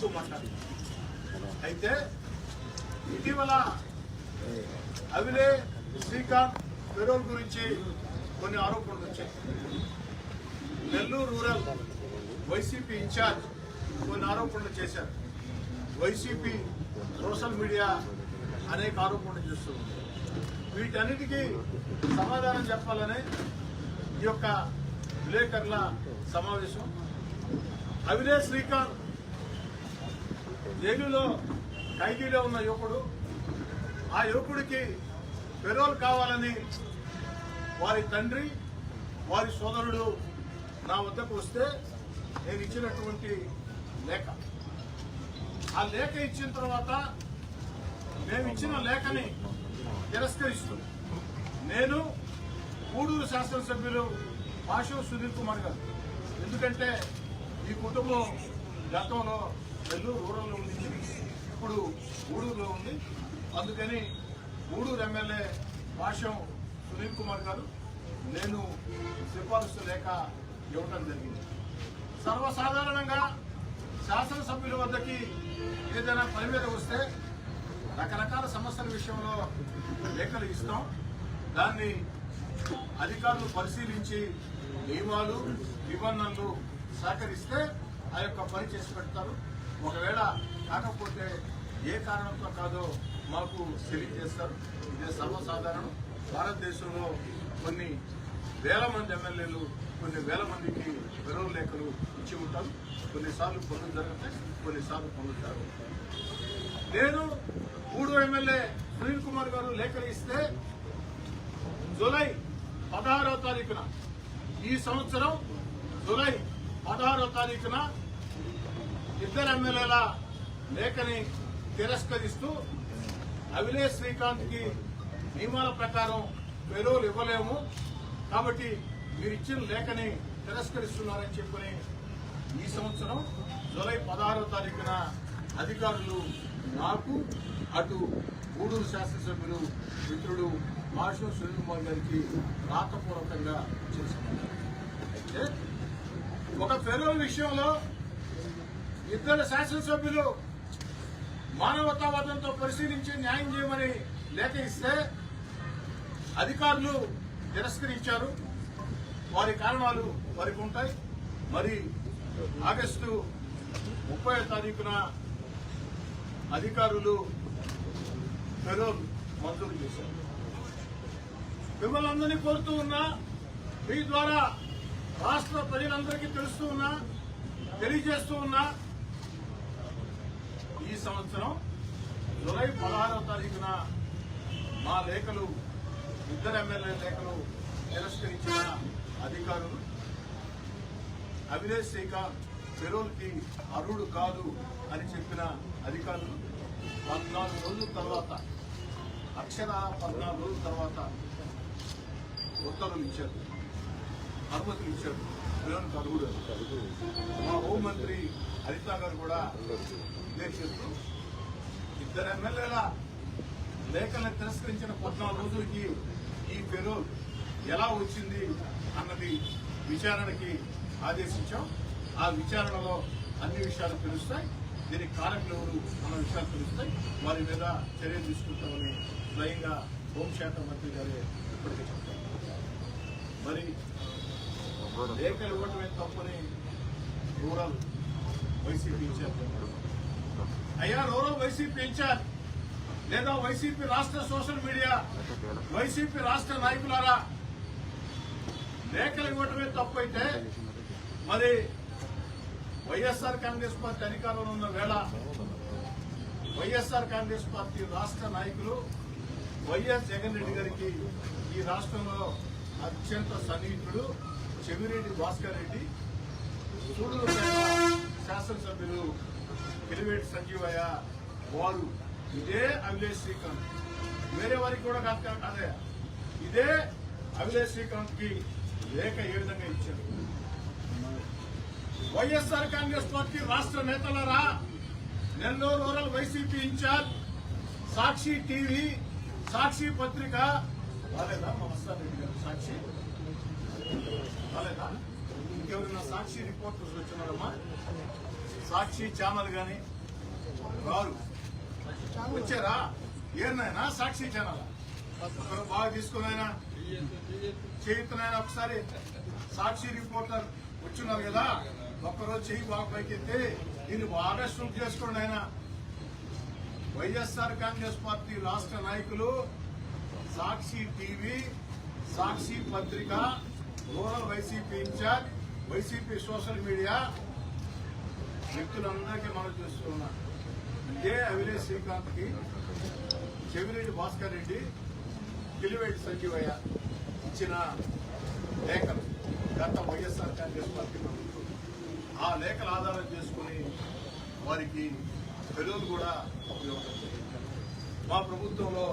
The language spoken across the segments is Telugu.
ఎక్కువ మాట్లాడింది అయితే ఇటీవల అవిలే శ్రీకాంత్ పెరోల్ గురించి కొన్ని ఆరోపణలు వచ్చాయి. నెల్లూరు రూరల్ వైసీపీ ఇన్ఛార్జ్ కొన్ని ఆరోపణలు చేశారు. వైసీపీ సోషల్ మీడియా అనేక ఆరోపణలు చేస్తూ వీటన్నిటికీ సమాధానం చెప్పాలని ఈ యొక్క విలేకరుల సమావేశం. అవినే శ్రీకాంత్ జైలులో ఖైదీలో ఉన్న యువకుడు ఆ యువకుడికి పెరోల్ కావాలని వారి తండ్రి వారి సోదరుడు నా వద్దకు వస్తే నేను ఇచ్చినటువంటి లేఖ. ఆ లేఖ ఇచ్చిన తర్వాత మేము ఇచ్చిన లేఖని తిరస్కరిస్తూ నేను కూడూరు శాసనసభ్యులు భాష సునీల్ కుమార్ గారు. ఎందుకంటే ఈ కుటుంబం గతంలో నెల్లూరు రూరల్లో ఉంది. ఇప్పుడు గూడూరులో ఉంది. అందుకని గూడూరు ఎమ్మెల్యే భాష్యం సునీల్ కుమార్ గారు నేను సిఫారసు లేఖ ఇవ్వటం జరిగింది. సర్వసాధారణంగా శాసనసభ్యుల వద్దకి ఏదైనా పని మీద వస్తే రకరకాల సమస్యల విషయంలో లేఖలు ఇస్తాం. దాన్ని అధికారులు పరిశీలించి నియమాలు నిబంధనలు సహకరిస్తే ఆ యొక్క పని చేసి పెడతారు. ఒకవేళ కాకపోతే ఏ కారణంతో కాదో మాకు తెలియజేస్తారు. ఇదే సర్వసాధారణం. భారతదేశంలో కొన్ని వేల మంది ఎమ్మెల్యేలు కొన్ని వేల మందికి విలువ లేఖలు ఇచ్చి ఉంటారు కొన్నిసార్లు పనులు జరుగుతాయి కొన్నిసార్లు పనులు నేను మూడు ఎమ్మెల్యే సునీల్ కుమార్ గారు లేఖలు ఇస్తే జూలై పదహారవ తారీఖున ఈ సంవత్సరం జూలై పదహారవ తారీఖున ఇద్దరు ఎమ్మెల్యేల లేఖని తిరస్కరిస్తూ అవిలే శ్రీకాంత్కి నియమాల ప్రకారం పెరోలు ఇవ్వలేము. కాబట్టి మీరు ఇచ్చిన లేఖని తిరస్కరిస్తున్నారని చెప్పని ఈ సంవత్సరం జూలై పదహారో తారీఖున అధికారులు నాకు అటు గూడూరు శాసనసభ్యులు మిత్రుడు మాషం సునీల్ కుమార్ గారికి రాతపూర్వకంగా చేసుకున్నారు అయితే ఒక ఫెరోల్ విషయంలో ఇద్దరు శాసనసభ్యులు మానవతావాదంతో పరిశీలించి న్యాయం చేయమని లేఖ ఇస్తే అధికారులు తిరస్కరించారు. వారి కారణాలు వారికి ఉంటాయి. మరి ఆగస్టు ముప్పై తారీఖున అధికారులు పెరోల్ మంజూరు చేశారు. మిమ్మల్ని అందరినీ కోరుతూ ఉన్నా మీ ద్వారా రాష్ట్ర ప్రజలందరికీ తెలుస్తూ ఉన్నా తెలియజేస్తూ ఉన్నా సంవత్సరం జులై పదహారవ తారీఖున మా లేఖలు ఇద్దరు ఎమ్మెల్యే లేఖలు తిరస్కరించిన అధికారులు. అవినేష్ శ్రీకాంత్ పెరోల్కి అర్హుడు కాదు అని చెప్పిన అధికారులు. పద్నాలుగు రోజుల తర్వాత అక్షర పద్నాలుగు రోజుల తర్వాత ఉత్తర్వులు ఇచ్చారు. అనుమతులు ఇచ్చారు. పెరోల్కి అర్హుడు మా హోంమంత్రి హరిత గారు కూడా ఇదే ఇద్దరు ఎమ్మెల్యేల లేఖలను తిరస్కరించిన పద్నాలుగు రోజులకి ఈ పేరు ఎలా వచ్చింది అన్నది విచారణకి ఆదేశించాం. ఆ విచారణలో అన్ని విషయాలు తెలుస్తాయి. దీనికి కారకులు ఎవరు అన్న విషయాలు తెలుస్తాయి. వారి మీద చర్యలు తీసుకుంటామని స్వయంగా హోంశాఖ మంత్రి గారే ఇప్పటికే చెప్తారు మరి లేఖలు ఇవ్వటమే తప్పని రూరల్ వైసీపీ చేస్తున్నారు అయ్యా రూరల్ వైసీపీ ఇన్ఛార్జ్ లేదా వైసీపీ రాష్ట్ర సోషల్ మీడియా వైసీపీ రాష్ట్ర నాయకులారా లేఖలు ఇవ్వటమే తప్పైతే మరి వైఎస్ఆర్ కాంగ్రెస్ పార్టీ అధికారంలో ఉన్న వేళ వైఎస్ఆర్ కాంగ్రెస్ పార్టీ రాష్ట్ర నాయకులు వైఎస్ జగన్ రెడ్డి గారికి ఈ రాష్ట్రంలో అత్యంత సన్నిహితుడు చెవిరెడ్డి భాస్కర్ రెడ్డి చూడు శాసనసభ్యులు ఎలివేట్ సంజీవయ్య వారు. ఇదే అభిలేష్ శ్రీకాంత్. వేరే వారికి కూడా కాదు అదే. ఇదే అభిలేష్ శ్రీకాంత్కి లేఖ ఏ విధంగా ఇచ్చారు? వైఎస్ఆర్ కాంగ్రెస్ పార్టీ రాష్ట్ర నేతలరా Nellore rural YCP in-charge Sakshi TV Sakshi పత్రిక. రాలేదా? మా వస్తారెడ్డి గారు. సాక్షి? రాలేదా? ఇంకెవరైనా సాక్షి రిపోర్టర్స్ వచ్చినారమ్మా? సాక్షి ఛానల్ గాని రారు వచ్చారా? ఏనాయనా సాక్షి ఛానల్? ఒకరు బాగా తీసుకున్నాయన? చేయుతున్నాయన ఒకసారి సాక్షి రిపోర్టర్ వచ్చున్నారు కదా? ఒక్కరోజు చెయ్యి బాగా పైకెత్తి దీన్ని బాగా షూట్ చేసుకోండి ఆయన. వైఎస్ఆర్ కాంగ్రెస్ పార్టీ రాష్ట్ర నాయకులు సాక్షి టీవీ సాక్షి పత్రిక rural YCP in-charge YCP social media వ్యక్తులందరికీ మనం చేస్తున్నా ఇదే అవినేష్ శ్రీకాంత్కి చెవిరెడ్డి భాస్కర్ రెడ్డి కిలివేటి సంజీవయ్య ఇచ్చిన లేఖలు. గత వైఎస్ఆర్ కాంగ్రెస్ పార్టీ ప్రభుత్వం. ఆ లేఖలు ఆధారం చేసుకుని వారికి పెరుగులు కూడా ఉపయోగపడుతుంది మా ప్రభుత్వంలో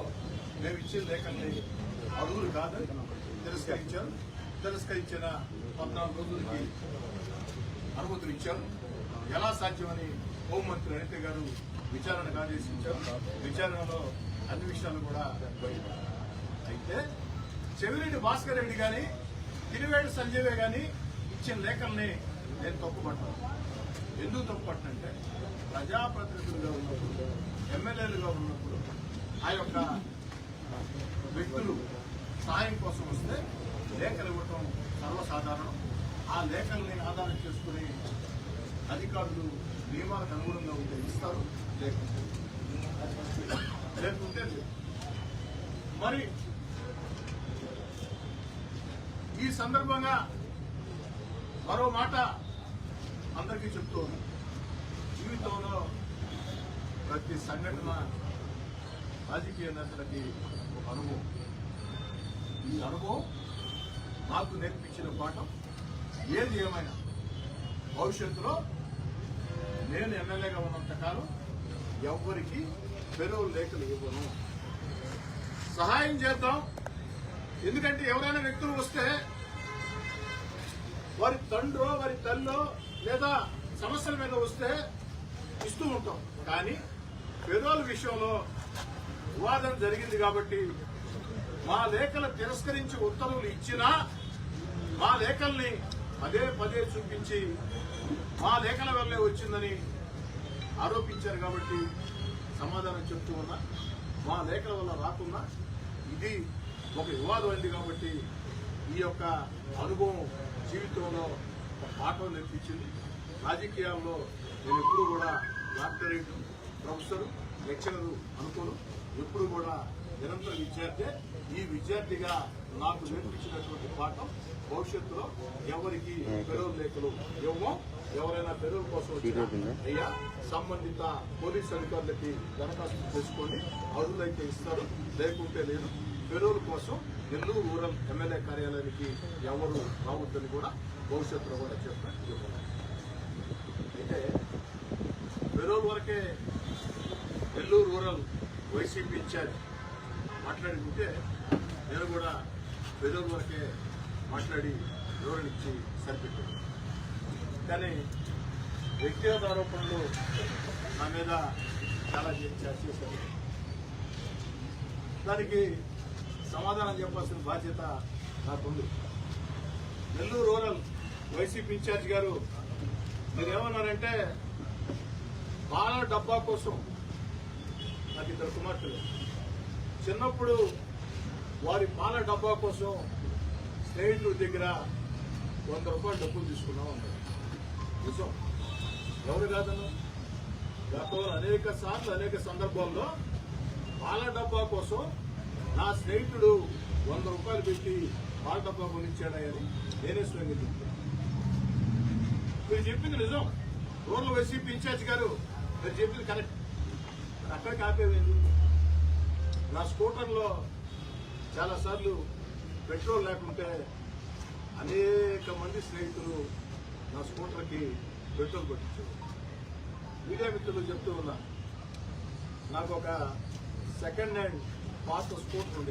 మేము ఇచ్చిన లేఖల్ని అడుగులు కాదు తిరస్కరించారు తిరస్కరించిన పద్నాలుగు రోజులకి అనుమతులు ఇచ్చారు ఎలా సాధ్యమని హోంమంత్రి అనిత గారు విచారణకు ఆదేశించారు. విచారణలో అన్ని విషయాలు కూడా బయటపడ్డాయి. అయితే చెవిరెడ్డి భాస్కర్ రెడ్డి గాని తిరువేడు సంజీవే గాని ఇచ్చిన లేఖల్ని నేను తప్పుపడ్డాను ఎందుకు తప్పుపట్టినంటే ప్రజాప్రతినిధులుగా ఉన్నప్పుడు ఎమ్మెల్యేలుగా ఉన్నప్పుడు ఆ యొక్క వ్యక్తులు సాయం కోసం వస్తే లేఖలు ఇవ్వటం సర్వసాధారణం. ఆ లేఖల్ని ఆధారం చేసుకుని అధికారులు నియమాలకు అనుగుణంగా ఉంటే ఇస్తారు. లేకుంటే లేకుంటే లేదు. మరి ఈ సందర్భంగా మరో మాట అందరికీ చెప్తూ జీవితంలో ప్రతి సంఘటన రాజకీయ నేతలకి ఒక అనుభవం. ఈ అనుభవం నాకు నేర్పించిన పాఠం. ఏది ఏమైనా భవిష్యత్తులో నేను ఎమ్మెల్యేగా ఉన్నంత కాలం ఎవ్వరికి పెరువు లేఖలు ఇవ్వను. సహాయం చేద్దాం. ఎందుకంటే ఎవరైనా వ్యక్తులు వస్తే వారి తండ్రో వారి తల్లో లేదా సమస్యల మీద వస్తే ఇస్తూ ఉంటాం. కానీ పెదోల విషయంలో వివాదం జరిగింది కాబట్టి మా లేఖలు తిరస్కరించి ఉత్తర్వులు ఇచ్చినా మా లేఖల్ని పదే పదే చూపించి మా లేఖల వల్లే వచ్చిందని ఆరోపించారు కాబట్టి సమాధానం చెప్తూ ఉన్నా మా లేఖల వల్ల రాకున్నా ఇది ఒక వివాదం అయింది కాబట్టి ఈ యొక్క అనుభవం జీవితంలో ఒక పాఠం నేర్పించింది. రాజకీయాల్లో నేను ఎప్పుడు కూడా డాక్టరేట్ ప్రొఫెసరు లెక్చరరు అనుకోను. ఎప్పుడు కూడా నిరంతర విద్యార్థి ఈ విద్యార్థిగా నాకు నేర్పించినటువంటి పాఠం భవిష్యత్తులో ఎవరికి పెరువు లేఖలు ఇవ్వమో ఎవరైనా పెరువు కోసం అయ్యా సంబంధిత పోలీస్ అధికారులకి దరఖాస్తు చేసుకోండి. అరువులైతే ఇస్తారు లేకుంటే లేదు. పెరువుల కోసం నెల్లూరు రూరల్ ఎమ్మెల్యే కార్యాలయానికి ఎవరు రావద్దని కూడా భవిష్యత్తులో కూడా చెప్పాను అయితే పెరోల్ వరకే నెల్లూరు రూరల్ వైసీపీ ఇన్ఛార్జ్ మాట్లాడుకుంటే నేను కూడా పెరోల్ వరకే మాట్లాడి వివరణ ఇచ్చి సరిపెట్టాను. కానీ వ్యక్తిగత ఆరోపణలు నా మీద చాలా చేశారు దానికి సమాధానం చెప్పాల్సిన బాధ్యత నాకుంది. నెల్లూరు రూరల్ వైసీపీ ఇన్ఛార్జ్ గారు మీరు ఏమన్నారంటే బాల డబ్బా కోసం నాకు ఇద్దరు కుమార్తెలు చిన్నప్పుడు వారి పాల డబ్బా కోసం స్నేహితుల దగ్గర వంద రూపాయలు డబ్బులు తీసుకున్నాం అన్నారు నిజం. ఎవరు కాదన్నా? గతంలో అనేక సార్లు అనేక సందర్భాల్లో పాల డబ్బా కోసం నా స్నేహితుడు వంద రూపాయలు పెట్టి పాల డబ్బా కొనిచ్చాడని నేనే స్వయంగా మీరు చెప్పింది నిజం. రోడ్లు వైసీపీ ఇన్ఛార్జ్ గారు మీరు చెప్పింది కరెక్ట్. అక్కడికి ఆపేవేంది నా స్కూటర్లో చాలాసార్లు పెట్రోల్ లేకుంటే అనేక మంది స్నేహితులు నా స్కూటర్కి పెట్రోల్ కొట్టించారు మీడియా మిత్రులు చెప్తూ ఉన్నా నాకు ఒక సెకండ్ హ్యాండ్ పాత స్కూటర్ ఉండేది.